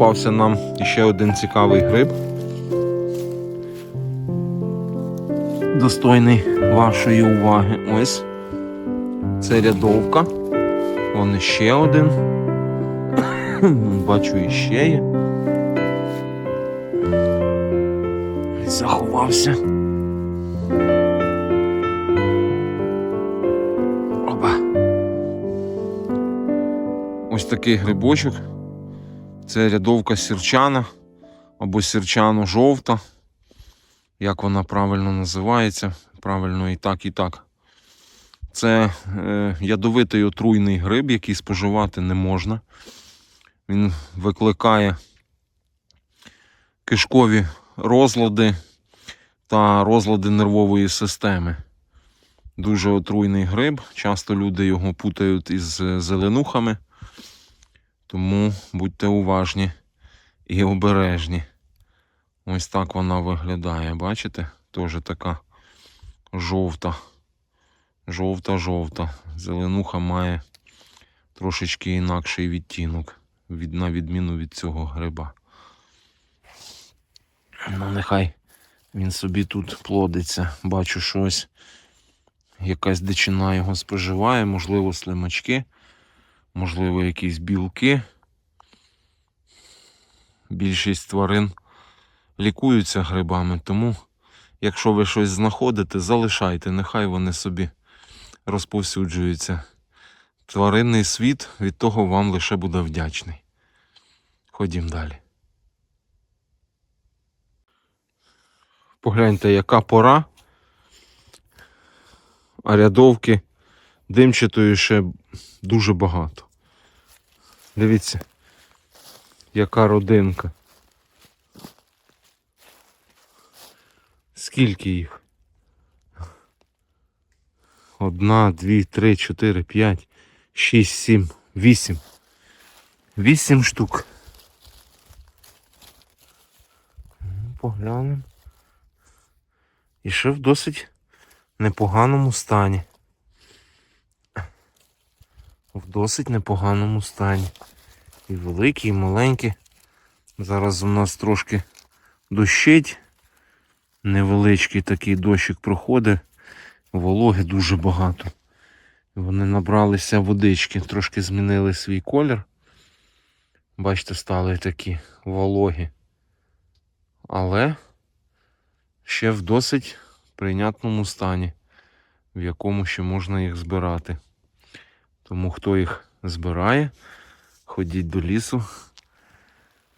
Попався нам ще один цікавий гриб. Достойний вашої уваги. Ось. Це рядовка. Вон ще один. Бачу, іще є. Заховався. Опа. Ось такий грибочок. Це рядовка сірчана або сірчано-жовта. Як вона правильно називається? Правильно і так, і так. Це е, ядовитий отруйний гриб, який споживати не можна. Він викликає кишкові розлади та розлади нервової системи. Дуже отруйний гриб. Часто люди його путають із е, зеленухами. Тому будьте уважні і обережні. Ось так вона виглядає. Бачите? Теж така жовта. Жовта-жовта. Зеленуха має трошечки інакший відтінок, від, на відміну від цього гриба. Ну, нехай він собі тут плодиться. Бачу, що ось якась дичина його споживає, можливо, слимачки, можливо, якісь білки. Більшість тварин лікуються грибами, тому якщо ви щось знаходите, залишайте, нехай вони собі розповсюджуються. Тваринний світ від того вам лише буде вдячний. Ходім далі. Погляньте, яка пора. А рядовки димчатої ще дуже багато. Дивіться, яка родинка. Скільки їх? Одна, дві, три, чотири, п'ять, шість, сім, вісім. Вісім штук. Ну, Поглянемо. І ще в досить непоганому стані. В досить непоганому стані. І великі, і маленькі. Зараз у нас трошки дощить. Невеличкий такий дощик проходить. Вологи дуже багато. Вони набралися водички, трошки змінили свій колір. Бачите, стали такі вологі. Але ще в досить прийнятному стані, в якому ще можна їх збирати. Тому хто їх збирає, ходіть до лісу.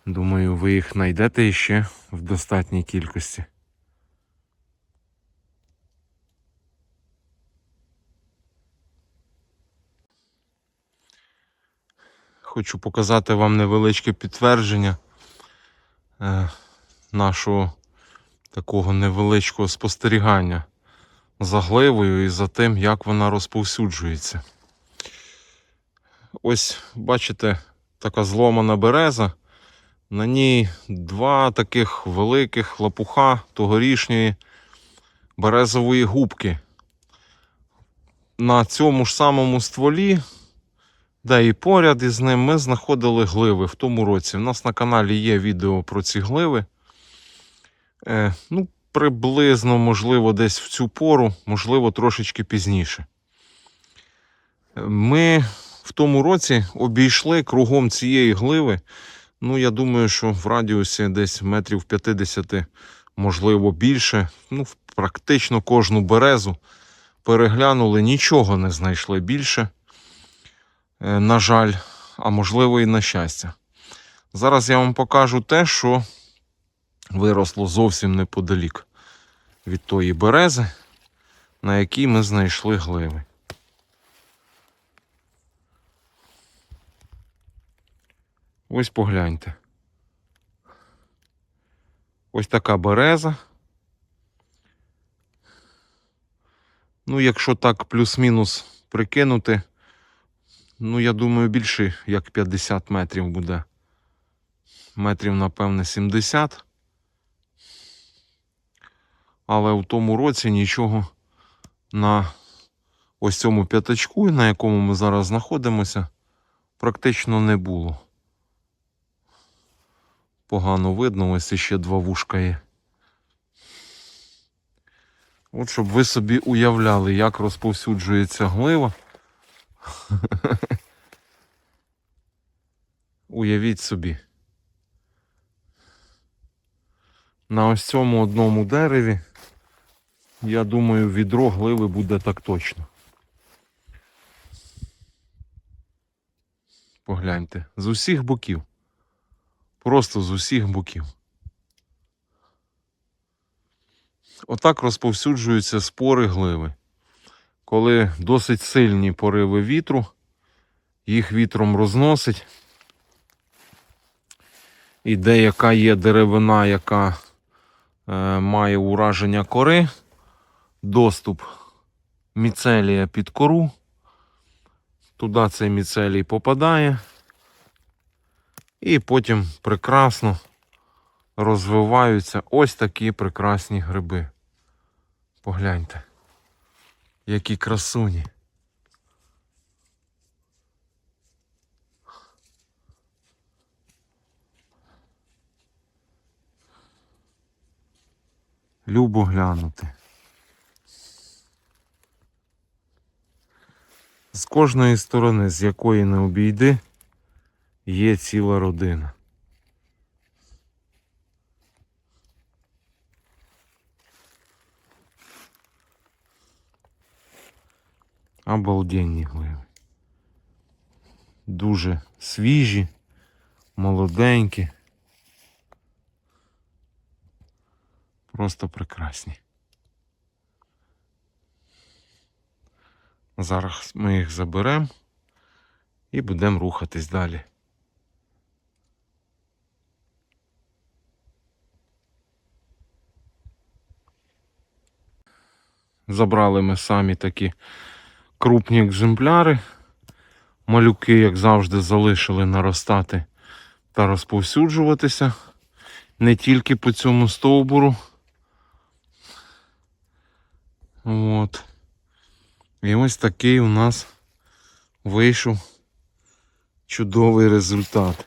Думаю, ви їх знайдете ще в достатній кількості. Хочу показати вам невеличке підтвердження е, нашого такого невеличкого спостерігання за гливою і за тим, як вона розповсюджується. Ось, бачите, така зломана береза. На ній два таких великих лапуха тогорішньої березової губки. На цьому ж самому стволі, де і поряд із ним, ми знаходили гливи в тому році. У нас на каналі є відео про ці гливи. Е, ну, приблизно, можливо, десь в цю пору, можливо, трошечки пізніше. Е, Ми в тому році обійшли кругом цієї гливи. Ну, я думаю, що в радіусі десь метрів 50, можливо, більше. Ну, практично кожну березу переглянули, нічого не знайшли більше. Е, На жаль, а можливо і на щастя. Зараз я вам покажу те, що виросло зовсім неподалік від тої берези, на якій ми знайшли гливи. Ось погляньте. Ось така береза. Ну, якщо так плюс-мінус прикинути, ну, я думаю, більше як 50 метрів буде. Метрів, напевне, 70. Але в тому році нічого на ось цьому п'ятачку, на якому ми зараз знаходимося, практично не було. Погано видно, ось іще два вушка є. От щоб ви собі уявляли, як розповсюджується глива. Уявіть собі. На ось цьому одному дереві, я думаю, відро гливи буде так точно. Погляньте, з усіх боків. Просто з усіх боків. Отак розповсюджуються спори гливи. Коли досить сильні пориви вітру, їх вітром розносить. І деяка є деревина, яка е, має ураження кори, доступ міцелія під кору. Туди цей міцелій попадає. І потім прекрасно розвиваються ось такі прекрасні гриби. Погляньте, які красуні. Любо глянути. З кожної сторони, з якої не обійди, є ціла родина. Обалденні гливи. Дуже свіжі, молоденькі. Просто прекрасні. Зараз ми їх заберемо і будемо рухатись далі. Забрали ми самі такі крупні екземпляри. Малюки, як завжди, залишили наростати та розповсюджуватися не тільки по цьому стовбуру. От. І ось такий у нас вийшов чудовий результат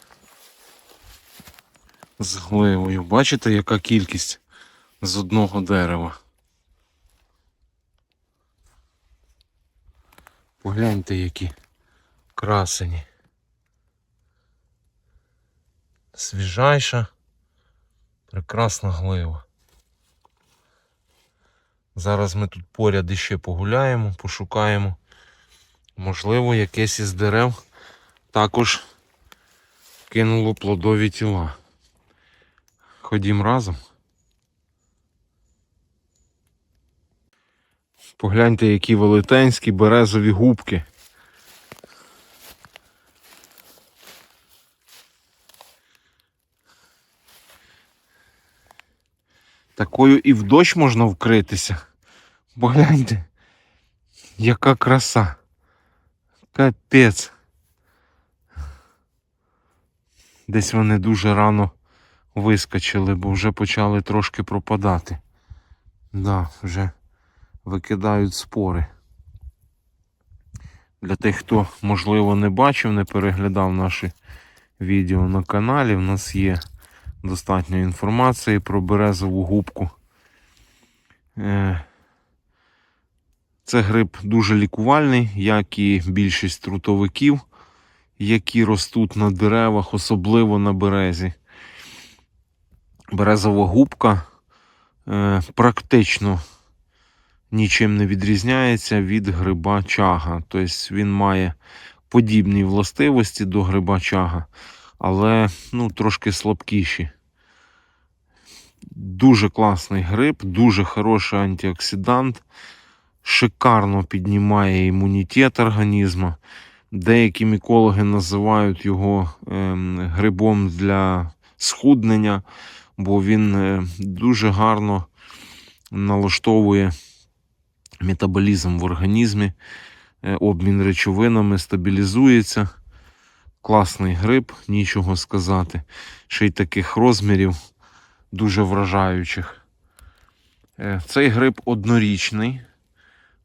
з гливою. Бачите, яка кількість з одного дерева? Погляньте, які красені. Свіжайша, прекрасна глива. Зараз ми тут поряд іще погуляємо, пошукаємо. Можливо, якесь із дерев також кинуло плодові тіла. Ходім разом. Погляньте, які велетенські березові губки. Такою і в дощ можна вкритися. Погляньте, яка краса. Капець. Десь вони дуже рано вискочили, бо вже почали трошки пропадати. Да, вже викидають спори. Для тих, хто, можливо, не бачив, не переглядав наші відео на каналі, в нас є достатньо інформації про березову губку. Е, Це гриб дуже лікувальний, як і більшість трутовиків, які ростуть на деревах, особливо на березі. Березова губка е, практично нічим не відрізняється від гриба чага. Тобто він має подібні властивості до гриба чага, але ну, трошки слабкіші. Дуже класний гриб, дуже хороший антиоксидант, шикарно піднімає імунітет організму. Деякі мікологи називають його ем, грибом для схуднення, бо він е, дуже гарно налаштовує метаболізм в організмі, е, обмін речовинами стабілізується. Класний гриб, нічого сказати. Ще й таких розмірів дуже вражаючих. Е, Цей гриб однорічний.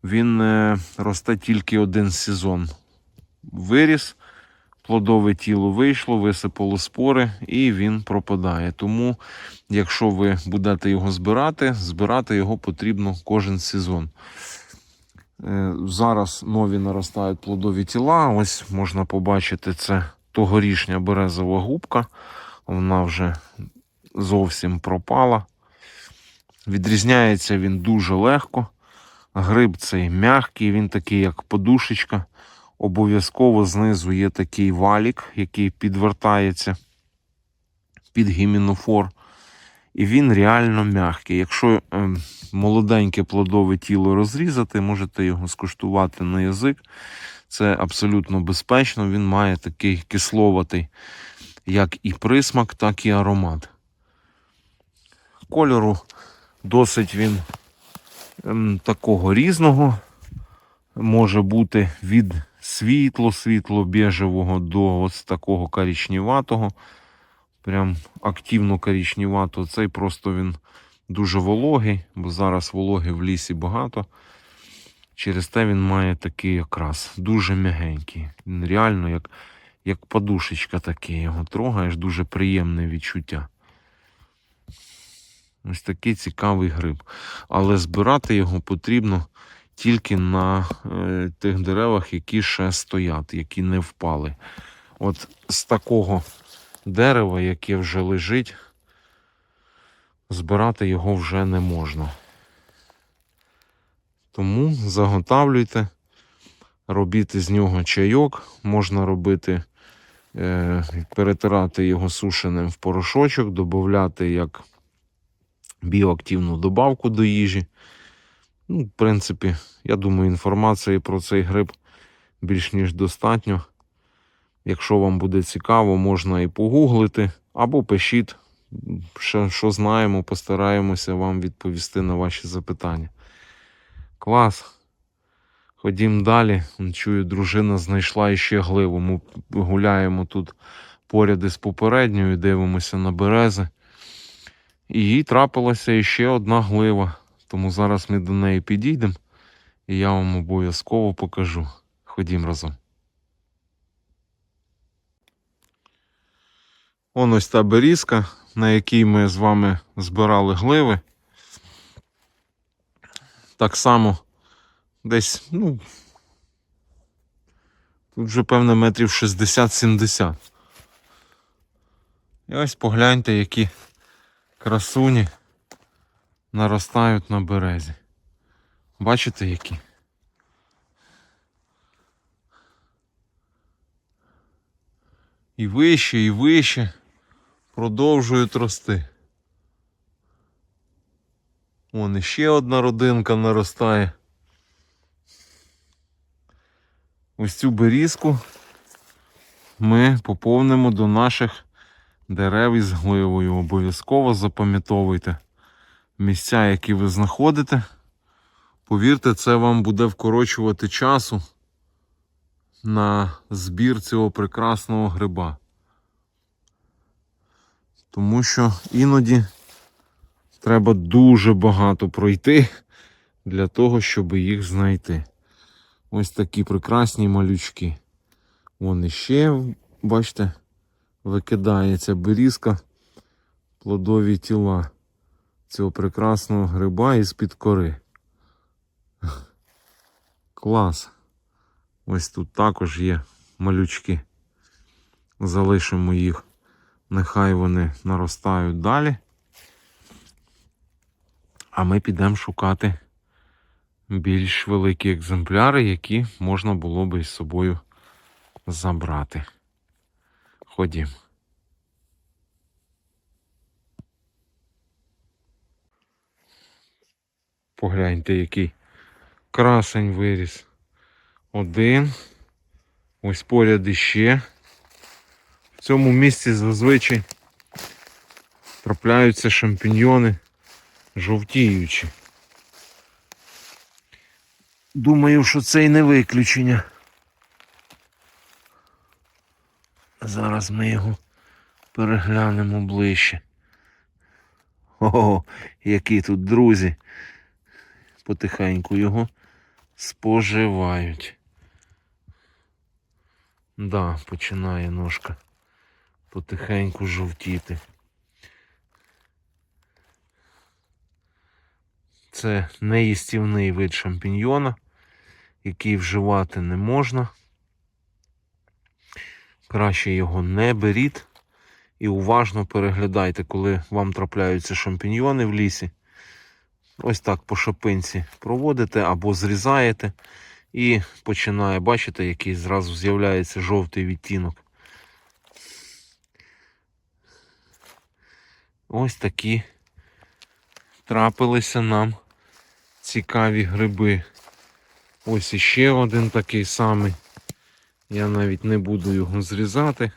Він е, росте тільки один сезон. Виріс, плодове тіло вийшло, висипало спори і він пропадає. Тому, якщо ви будете його збирати, збирати його потрібно кожен сезон. Е, Зараз нові наростають плодові тіла. Ось можна побачити, це тогорічня березова губка. Вона вже зовсім пропала. Відрізняється він дуже легко. Гриб цей м'який, він такий, як подушечка. Обов'язково знизу є такий валік, який підвертається під гімінофор. І він реально м'який. Якщо е, молоденьке плодове тіло розрізати, можете його скуштувати на язик. Це абсолютно безпечно. Він має такий кисловатий, як і присмак, так і аромат. Кольору досить він ем, такого різного. Може бути від світло-світло біжевого до ось такого коричневатого. Прям активно коричневато. Цей просто він дуже вологий, бо зараз вологи в лісі багато. Через те він має такий якраз дуже м'ягенький. Він реально як, як подушечка такий. Його трогаєш, дуже приємне відчуття. Ось такий цікавий гриб. Але збирати його потрібно тільки на е, тих деревах, які ще стоять, які не впали. От з такого дерева, яке вже лежить, збирати його вже не можна. Тому заготавлюйте, робіть з нього чайок, можна робити, е, перетирати його сушеним в порошочок, додати як біоактивну добавку до їжі. Ну, в принципі, я думаю, інформації про цей гриб більш ніж достатньо. Якщо вам буде цікаво, можна і погуглити, або пишіть, що, що знаємо, постараємося вам відповісти на ваші запитання. Клас. Ходім далі. Чую, дружина знайшла іще гливу. Ми гуляємо тут поряд із попередньою, дивимося на берези. І їй трапилася іще одна глива. Тому зараз ми до неї підійдемо і я вам обов'язково покажу. Ходім разом. Он ось та берізка, на якій ми з вами збирали гливи. Так само десь, ну, тут вже, певне, метрів 60-70. І ось погляньте, які красуні наростають на березі. Бачите, які? І вище, і вище продовжують рости. Вон іще одна родинка наростає. Ось цю берізку ми поповнимо до наших дерев із гливою. Обов'язково запам'ятовуйте місця, які ви знаходите. Повірте, це вам буде вкорочувати часу на збір цього прекрасного гриба. Тому що іноді треба дуже багато пройти для того, щоб їх знайти. Ось такі прекрасні малючки. Вон іще, бачите, викидається берізка, плодові тіла цього прекрасного гриба із-під кори. Клас. Ось тут також є малючки. Залишимо їх. Нехай вони наростають далі. А ми підемо шукати більш великі екземпляри, які можна було би із собою забрати. Ходім. Погляньте, який красень виріс. Один. Ось поряд іще. В цьому місці зазвичай трапляються шампіньйони жовтіючі. Думаю, що це і не виключення. Зараз ми його переглянемо ближче. Ого, які тут друзі. Потихеньку його споживають. Да, починає ножка потихеньку жовтіти. Це неїстівний вид шампіньйона, який вживати не можна. Краще його не беріть і уважно переглядайте, коли вам трапляються шампіньйони в лісі. Ось так по шапинці проводите або зрізаєте і починає, бачите, який зразу з'являється жовтий відтінок. Ось такі трапилися нам цікаві гриби. Ось іще один такий самий. Я навіть не буду його зрізати.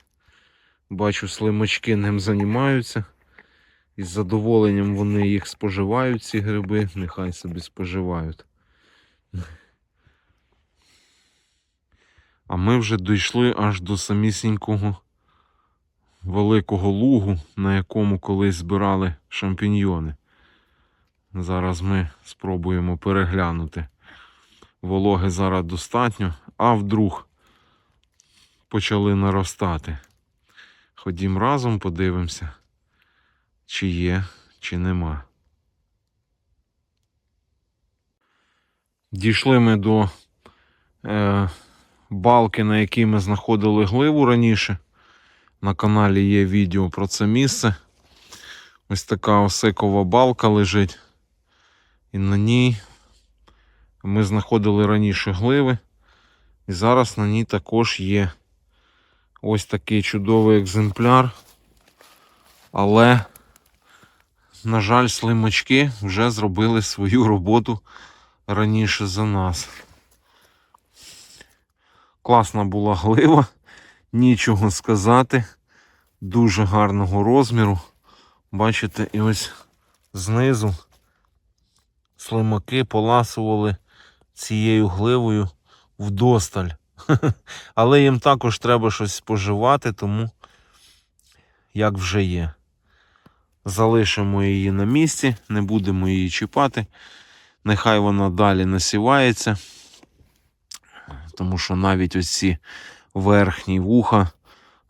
Бачу, слимачки ним займаються. І з задоволенням вони їх споживають, ці гриби, нехай собі споживають. А ми вже дійшли аж до самісінького великого лугу, на якому колись збирали шампіньйони. Зараз ми спробуємо переглянути. Вологи зараз достатньо, а вдруг почали наростати. Ходім разом, подивимося, чи є, чи нема. Дійшли ми до е, балки, на якій ми знаходили гливу раніше. На каналі є відео про це місце. Ось така осикова балка лежить. І на ній ми знаходили раніше гливи. І зараз на ній також є ось такий чудовий екземпляр. Але, на жаль, слимачки вже зробили свою роботу раніше за нас. Класна була глива, нічого сказати. Дуже гарного розміру. Бачите, і ось знизу слимаки поласували цією гливою вдосталь. Але їм також треба щось споживати, тому як вже є. Залишимо її на місці, не будемо її чіпати. Нехай вона далі насівається, тому що навіть ось ці верхні вуха,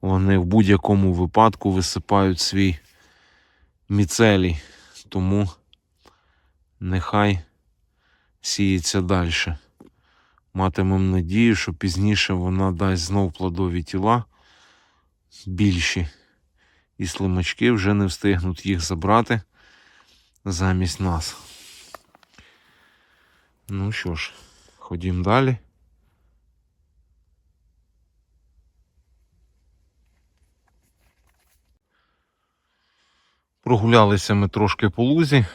вони в будь-якому випадку висипають свій міцелій. Тому нехай сіється далі. Матимемо надію, що пізніше вона дасть знов плодові тіла більші. І слимачки вже не встигнуть їх забрати замість нас. Ну що ж, ходім далі. Прогулялися ми трошки по лузі.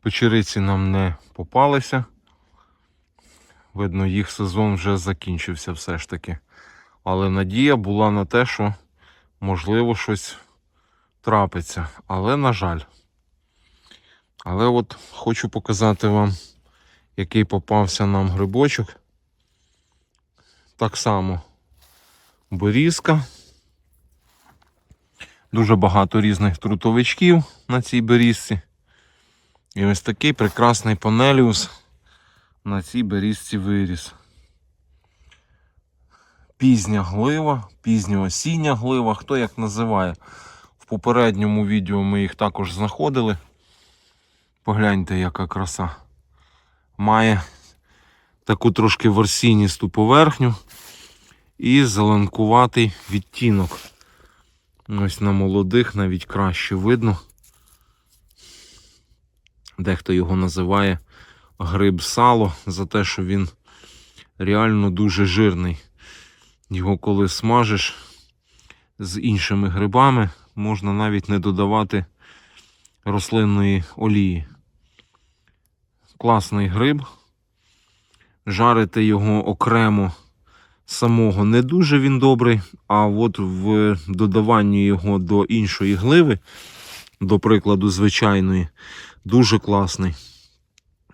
Печериці нам не попалися. Видно, їх сезон вже закінчився все ж таки. Але надія була на те, що можливо щось трапиться. Але, на жаль. Але от хочу показати вам, який попався нам грибочок. Так само берізка. Дуже багато різних трутовичків на цій берізці. І ось такий прекрасний панеліус на цій берізці виріс. Пізня глива, пізньоосіння глива, хто як називає. В попередньому відео ми їх також знаходили. Погляньте, яка краса. Має таку трошки ворсіністу поверхню і зеленкуватий відтінок. Ось на молодих навіть краще видно. Дехто його називає гриб сало за те, що він реально дуже жирний. Його коли смажиш з іншими грибами, можна навіть не додавати рослинної олії. Класний гриб. Жарити його окремо самого не дуже він добрий, а от в додаванні його до іншої гливи, до прикладу, звичайної, дуже класний.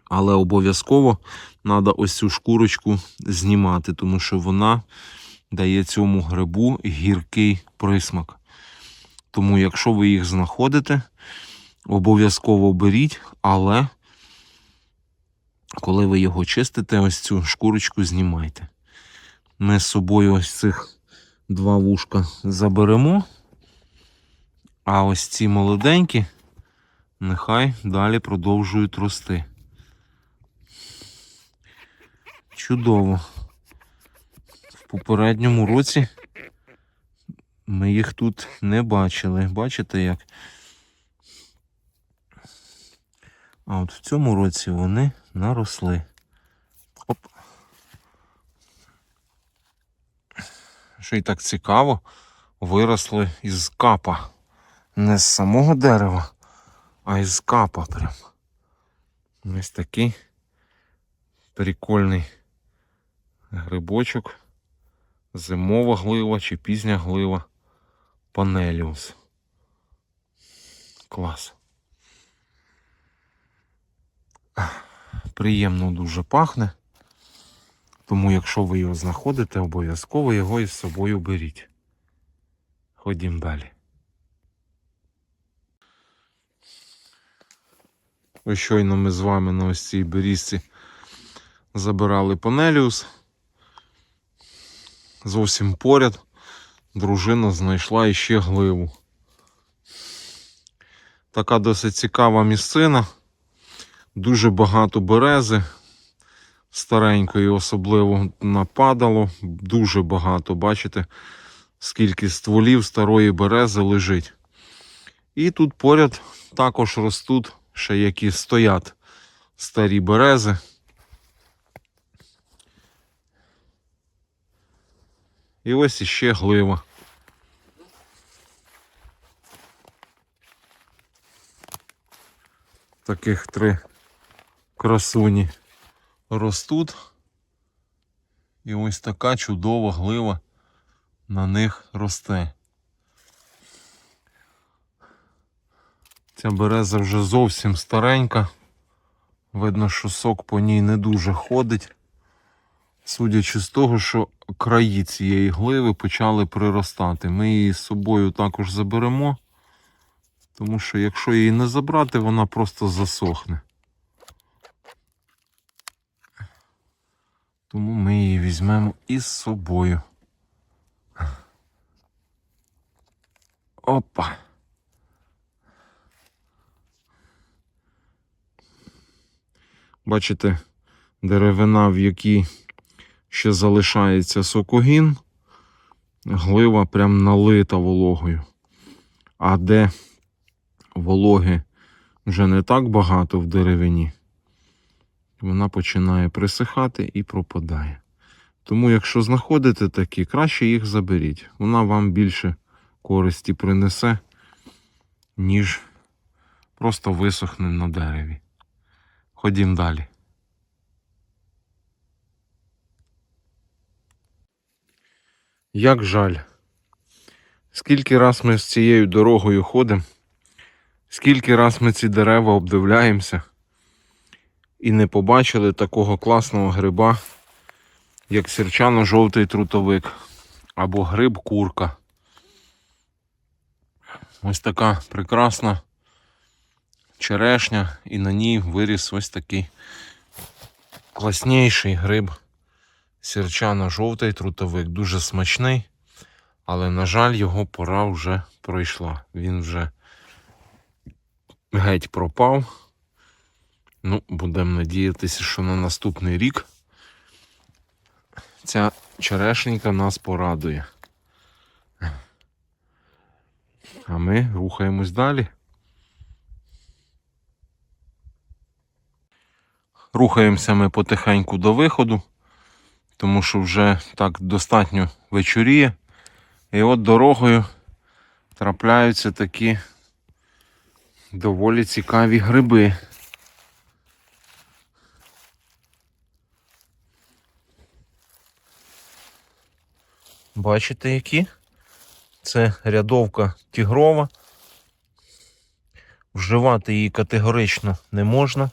Але обов'язково треба ось цю шкурочку знімати, тому що вона дає цьому грибу гіркий присмак. Тому, якщо ви їх знаходите, обов'язково беріть, але коли ви його чистите, ось цю шкурочку знімайте. Ми з собою ось цих два вушка заберемо. А ось ці молоденькі нехай далі продовжують рости. Чудово. Попередньому році ми їх тут не бачили. Бачите як? А от в цьому році вони наросли. Оп. Що й так цікаво, виросли із капа. Не з самого дерева, а із капа прям. Ось такий прикольний грибочок. Зимова глива чи пізня глива Панеліус. Клас. Приємно дуже пахне. Тому, якщо ви його знаходите, обов'язково його із собою беріть. Ходім далі. Ось щойно ми з вами на ось цій берізці забирали Панеліус. Зовсім поряд дружина знайшла іще гливу. Така досить цікава місцина. Дуже багато берези старенької, особливо нападало. Дуже багато, бачите, скільки стволів старої берези лежить. І тут поряд також ростуть ще які стоять старі берези. І ось іще глива. Таких три красуні ростуть. І ось така чудова глива на них росте. Ця береза вже зовсім старенька. Видно, що сок по ній не дуже ходить. Судячи з того, що краї цієї гливи почали приростати. Ми її з собою також заберемо, тому що якщо її не забрати, вона просто засохне. Тому ми її візьмемо із собою. Опа. Бачите, деревина, в якій ще залишається сокогін, глива прям налита вологою. А де вологи вже не так багато в деревині, вона починає присихати і пропадає. Тому, якщо знаходите такі, краще їх заберіть. Вона вам більше користі принесе, ніж просто висохне на дереві. Ходім далі. Як жаль. Скільки раз ми з цією дорогою ходимо, скільки раз ми ці дерева обдивляємося і не побачили такого класного гриба, як сірчано-жовтий трутовик або гриб курка. Ось така прекрасна черешня, і на ній виріс ось такий класніший гриб сірчано-жовтий трутовик. Дуже смачний, але, на жаль, його пора вже пройшла. Він вже геть пропав. Ну, будемо надіятися, що на наступний рік ця черешенька нас порадує. А ми рухаємось далі. Рухаємося ми потихеньку до виходу, тому що вже так достатньо вечоріє. І от дорогою трапляються такі доволі цікаві гриби. Бачите які? Це рядовка тігрова. Вживати її категорично не можна.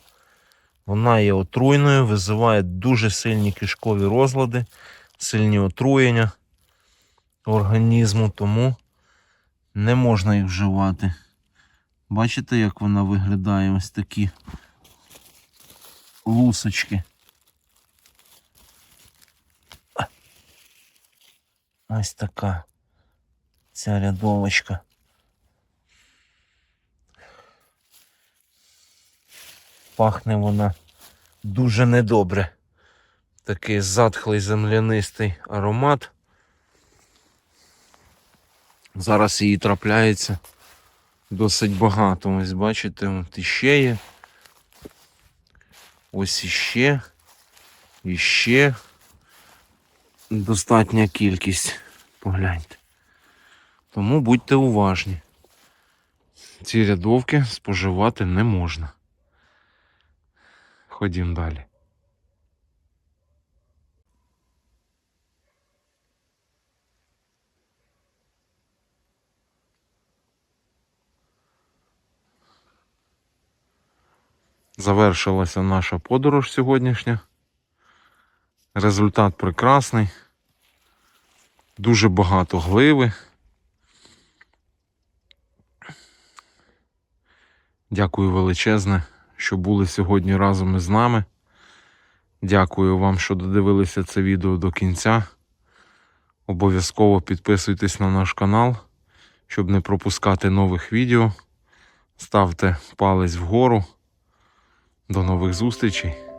Вона є отруйною, визиває дуже сильні кишкові розлади, сильні отруєння організму, тому не можна їх вживати. Бачите, як вона виглядає ось такі лусочки. Ось така ця рядовочка. Пахне вона дуже недобре. Такий затхлий землянистий аромат. Зараз її трапляється досить багато. Ось бачите, от іще є. Ось іще. Іще. Достатня кількість. Погляньте. Тому будьте уважні. Ці рядовки споживати не можна. Ходім далі. Завершилася наша подорож сьогоднішня. Результат прекрасний. Дуже багато гливи. Дякую величезне, що були сьогодні разом із нами. Дякую вам, що додивилися це відео до кінця. Обов'язково підписуйтесь на наш канал, щоб не пропускати нових відео. Ставте палець вгору. До нових зустрічей.